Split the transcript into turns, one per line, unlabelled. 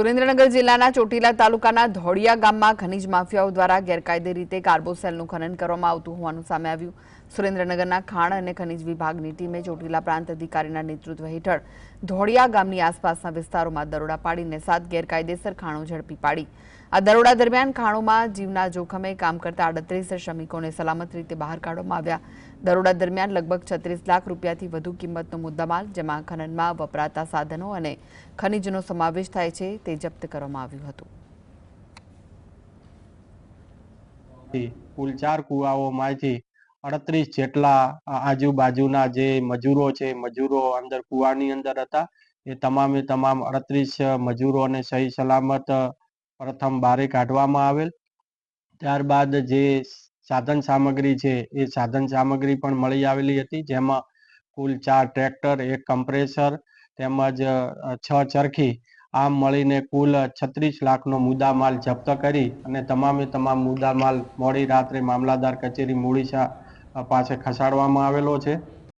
સુરેન્દ્રનગર જિલ્લાના ચોટીલા તાલુકાના ધોળિયા ગામમાં ખનીજ માફિયાઓ દ્વારા ગેરકાયદે રીતે કાર્બોસેલનું ખનન કરવામાં આવતું હોવાનું સામે આવ્યું. સુરેન્દ્રનગરના ખાણ અને ખનીજ વિભાગની ટીમે ચોટીલા પ્રાંત અધિકારીના નેતૃત્વ હેઠળ ધોળિયા ગામની આસપાસના વિસ્તારોમાં દરોડા પાડીને સાત ગેરકાયદેસર ખાણો ઝડપી પાડી. આ દરોડા દરમિયાન ખાણોમાં જીવના જોખમે કામ કરતા આડત્રીસ શ્રમિકોને સલામત રીતે બહાર કાઢવામાં આવ્યા. દરોડા દરમિયાન લગભગ છત્રીસ લાખ રૂપિયાથી વધુ કિંમતનો મુદ્દામાલ, જેમાં ખનનમાં વપરાતા સાધનો અને ખનીજનો સમાવેશ થાય છે તે જપ્ત કરવામાં આવ્યું હતું.
કુલ ચાર કુવાઓમાંથી અડત્રીસ જેટલા આજુબાજુના જે મજૂરો છે, મજૂરો અંદર કુવાની અંદર હતા, એ તમામે તમામ અડત્રીસ મજૂરોને સહી સલામત પ્રથમ બારે કાઢવામાં આવેલ. ત્યારબાદ જે સાધન સામગ્રી છે, એ સાધન સામગ્રી પણ મળી આવેલી હતી, જેમાં કુલ ચાર ટ્રેક્ટર, એક કમ્પ્રેસર, તેમજ છ ચરખી આમ મળીને કુલ છત્રીસ લાખનો મુદ્દામાલ જપ્ત કરી અને તમામે તમામ મુદ્દામાલ મોડી રાત્રે મામલાદાર કચેરી મૂળીસા પાસે ખસાડવામાં આવેલો છે.